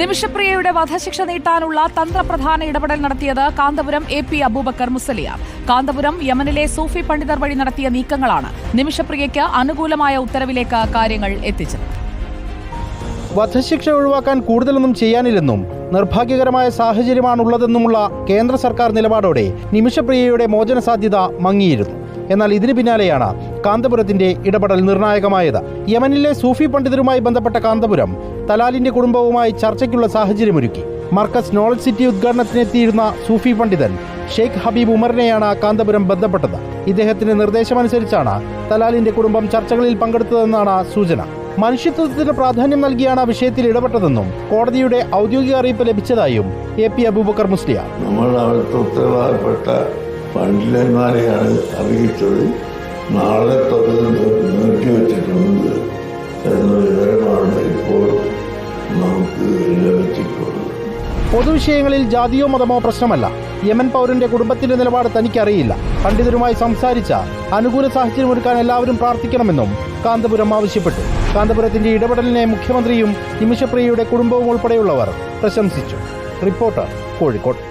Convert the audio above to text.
നിമിഷപ്രിയയുടെ വധശിക്ഷ നീട്ടാനുള്ള തന്ത്രപ്രധാന ഇടപെടൽ നടത്തിയത് കാന്തപുരം എ പി അബൂബക്കർ മുസലിയാർ കാന്തപുരം യമനിലെ സൂഫി പണ്ഡിതർ വഴി നടത്തിയ നീക്കങ്ങളാണ് നിമിഷപ്രിയയ്ക്ക് അനുകൂലമായ ഉത്തരവിലേക്ക് കാര്യങ്ങൾ എത്തിച്ചത്. വധശിക്ഷ ഒഴിവാക്കാൻ കൂടുതലൊന്നും ചെയ്യാനില്ലെന്നും നിർഭാഗ്യകരമായ സാഹചര്യമാണുള്ളതെന്നുമുള്ള കേന്ദ്ര സർക്കാർ നിലപാടോടെ നിമിഷപ്രിയയുടെ മോചന സാധ്യത മങ്ങിയിരുന്നു. എന്നാൽ ഇതിന് പിന്നാലെയാണ് കാന്തപുരത്തിന്റെ ഇടപെടൽ നിർണായകമായത്. യമനിലെ സൂഫി പണ്ഡിതരുമായി ബന്ധപ്പെട്ട കാന്തപുരം തലാലിന്റെ കുടുംബവുമായി ചർച്ചയ്ക്കുള്ള സാഹചര്യമൊരുക്കി. മർക്കസ് നോളജ് സിറ്റി ഉദ്ഘാടനത്തിനെത്തിയിരുന്ന സൂഫി പണ്ഡിതൻ ഷെയ്ഖ് ഹബീബ് ഉമറിനെയാണ് കാന്തപുരം ബന്ധപ്പെട്ടത്. ഇദ്ദേഹത്തിന്റെ നിർദ്ദേശമനുസരിച്ചാണ് തലാലിന്റെ കുടുംബം ചർച്ചകളിൽ പങ്കെടുത്തതെന്നാണ് സൂചന. മനുഷ്യത്വത്തിന് പ്രാധാന്യം നൽകിയാണ് വിഷയത്തിൽ ഇടപെട്ടതെന്നും കോടതിയുടെ ഔദ്യോഗിക അറിയിപ്പ് ലഭിച്ചതായും എ പി അബൂബക്കർ മുസ്ലിയാർ. നമ്മൾ അവിടുത്തെ ഉത്തരവാദപ്പെട്ട പണ്ഡിതന്മാരെയാണ് അറിയിച്ചത്. നാളെ തൊഴിൽ നീട്ടിവെച്ചിട്ടുണ്ട് എന്ന വിവരമാണ് ഇപ്പോൾ നമുക്ക് ലഭിച്ചിട്ടുള്ളത്. പൊതുവിഷയങ്ങളിൽ ജാതിയോ മതമോ പ്രശ്നമല്ല. യമൻ പൗരന്റെ കുടുംബത്തിന്റെ നിലപാട് തനിക്കറിയില്ല. പണ്ഡിതരുമായി സംസാരിച്ച അനുകൂല സാഹചര്യം ഒരുക്കാൻ എല്ലാവരും പ്രാർത്ഥിക്കണമെന്നും കാന്തപുരം ആവശ്യപ്പെട്ടു. കാന്തപുരത്തിന്റെ ഇടപെടലിനെ മുഖ്യമന്ത്രിയും നിമിഷപ്രിയയുടെ കുടുംബവും ഉൾപ്പെടെയുള്ളവർ പ്രശംസിച്ചു. റിപ്പോർട്ടർ കോഴിക്കോട്.